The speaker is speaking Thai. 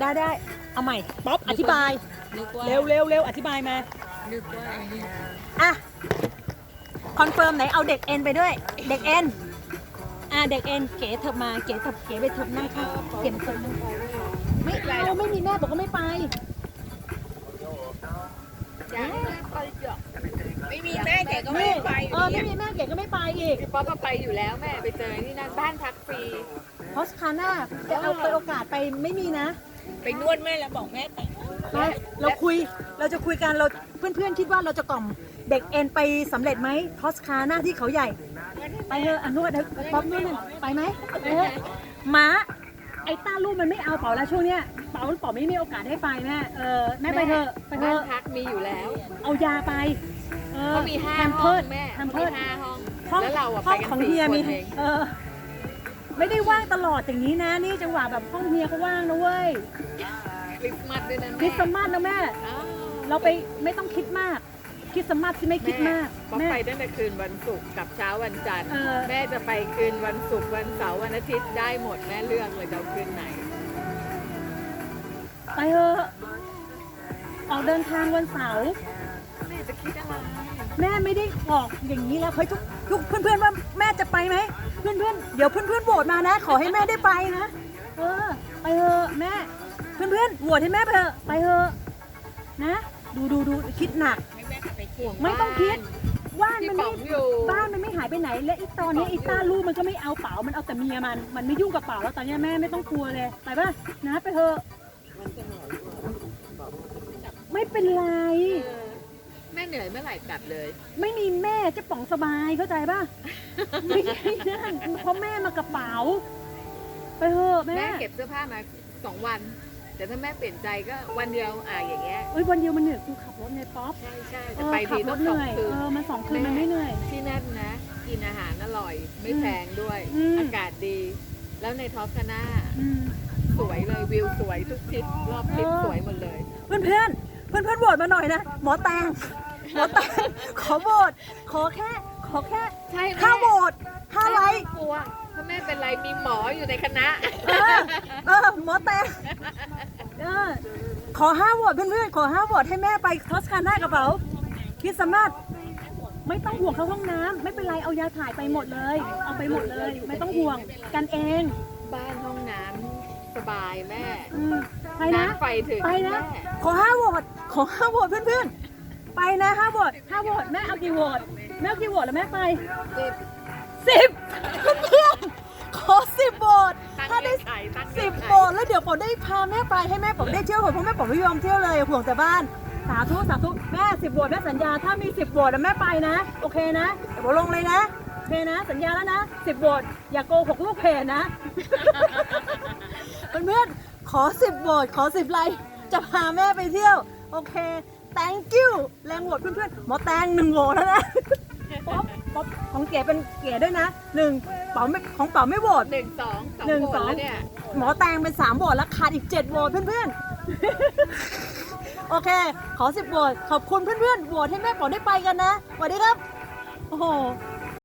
ได้ได้เอาใหม่ป๊อปอธิบายนึกว่าเร็วเร็วเร็วอธิบายมานึกว่าไอ้นี่อะคอนเฟิร์มไหนเอาเด็กเอ็นไปด้วย เด็กเอ็นอะเด็กเอ็นเก๋เถิบมาเก๋เถิบเก๋ไปเถิบหน้าค่ะเก๋เถิบมาไม่เอาไม่มีแม่บอกก็ไม่ไปไม่มีแม่แกก็ไม่ไปอเอยู่อเนี่ไม่ยมีแม่เก๋ก็ไม่ไปอีกพี่ป๊อปก็ไปอยู่แล้วแม่ไปเจอที่นั่นบ้านพักฟรีเพราะคาน่าจะเอาไปโอกาสไปไม่มีนะ ไปนวดแม่แล้วบอกแม่แต่งไปเราคุยเราจะคุยกันเราเพื่อนๆคิดว่าเราจะกล่อมเด็กเอ็นไปสำเร็จไหมทอสคาหน้าที่เขาใหญ่ ไปเถอะอะนวดเถอะป๊อปนวดหน่อยไปไหมไปเถอะม้าไอ้ต้าลูกมันไม่เอาเป๋าแล้วช่วงเนี้ยเป๋าเป๋าไม่มีโอกาสได้ไปแม่เออแม่ไปเถอะไปเถบ้านอะพักมีอยู่แล้วเอายาไปเออเขามีห้าแฮมห้เพิอร์งดแม่แฮมเขาเพิมีร์ดห้าห้อง ห้องแล้วเราอะห้องไปกันของสี่เฮียคนมีเอง เออ ไม่ได้ว่างตลอดอย่างนี้นะ นี่จังหวะแบบห้องเฮียเขาว่างนะเว้ยคริสต์มาสด้วยนะคริสต์มาสนะแม่ อ้าวเราไปไม่ต้องคิดมากคริสต์มาสที่ไม่คิดมากป๊อปแม่ ไปตั้งแต่คืนวันศุกร์กับเช้าวันจันทร์ เออ แม่จะไปคืนวันศุกร์วันเสาร์วันอาทิตย์ได้หมดแม่เลือกเลยจะเอาคืนไหน ไปเถอะออกเดินทางวันเสาร์แม่จะคิดอะไร แม่ไม่ได้ออกอย่างนี้แล้วเฮ้ยทุกทุกเพื่อนๆว่าแม่จะไปไหม เพื่อนๆเดี๋ยวเพื่อนๆโหวตมานะ ขอให้แม่ได้ไปนะ เออ ไปเถอะแม่ เพื่อนๆโหวตให้แม่ไปเถอะ ไปเถอะนะ ดูดูดูคิดหนัก ไม่แม่จะไปห่วงไม่ต้องคิดบ้านพี่มันป๋ไม่องอยู่บ้านมันไม่หายไปไหน และอีตอนนี้อีต้าลูกมันก็ไม่เอาเป๋า มันเอาแต่เมียมัน มันไม่ยุ่งกับเป๋าแล้วตอนนี้แม่ไม่ต้องกลัวเลย ไปป่ะ นะ ไปเถอะ ไม่เป็นไร ไหร่กลับเลย ไม่มีแม่เจะป๋องสบายเข้าใจป่ะ ไม่ใช่นั่นเพราะแม่มากระเป๋า ไปเถอะแม่แม่เก็บเสื้อผ้ามาสองวัน แต่ถ้าแม่เปลี่ยนใจก็วันเดียวอะอย่างเงี้ยเอ้ยวันเดียวมันเหนื่อยกูขับรถไงป๊อปใช่ใช่เอแต่อไปขัทีรต้อถงเหสองนื่อยคืนเออมันสองคืนมันไม่เหนื่อยที่นั่นนะกินอาหารอร่อย ไม่อืมแพงด้วยอืมอากาศดี แล้วในทอสคาน่าอืมสวยเลยวิวสวยทุกทิศรอบทิศเออสวยหมดเลย เพื่อนเพื่อนเพื่อนเพื่อนๆโหวตมาหน่อยนะ หมอแตง หมอแตงขอโหวตขอแค่ ขอแค่ใช่ห้าโหวตห้าไลม่ค์กลัวถ้าแม่เป็นไรมีหมออยู่ในคณะ เออเออหมอแตงเออขอห้าโหวตเพื่อนๆขอห้าโหวตให้แม่ไปทอสคาน่ากระเป๋าคริสต์มาสไม่ต้องห่วงเข้าห้องน้ำไม่เป็นไรเอายาถ่ายไปหมดเลย เอาไปหมดเลย ไม่ต้องห่วงกันเองบ้านห้องน้ำสบายแม่อืมไปนะ น้ำไฟถึงไปนะ แม่ ขอห้าโหวตขอห้าโหวตเพื่อนๆ ไปนะห้าโหวตห้าโหวตแม่เอากี่โหวตแม่เอากี่โหวตแล้วแม่ไปสิบสิบเพื่อนขอสิบโหวตถ้าได้สิบโหวตแล้วเดี๋ยวผมได้พาแม่ไปให้แม่ผมได้เที่ยวเพราะแม่ผมไม่ยอมเที่ยวเลยห่วงแต่บ้านสาธุสาธุแม่สิบโหวตแม่สัญญาถ้ามีสิบโหวตแล้วแม่ไปนะ โอเคนะเดี๋ยวผมลงเลยนะโอเคนะสัญญาแล้วนะสิบโหวตอย่าโกหกลูกเพจนะเพื่อนขอสิบโหวตขอสิบไลค์จะพาแม่ไปเที่ยว โอเค thank you แรงโหวตเพื่อนๆ หมอแตงหนึ่งโหวตแล้วนะป๊อปป๊อปของเก๋เป็นเก๋ด้วยนะหนึ่งเป๋าไม่ของเป๋าไม่โหวต หนึ่งสองสองหนึ่งโหวตสองแล้วเนี่ยหมอแตงเป็นสามโหวตแล้วขาดอีกเจ็ดโหวตเพื่อนๆ โอเค ขอสิบโหวตขอบคุณเพื่อนๆโหวตให้แม่ป๋องได้ไปกันนะสวัสดีครับ โอ้โห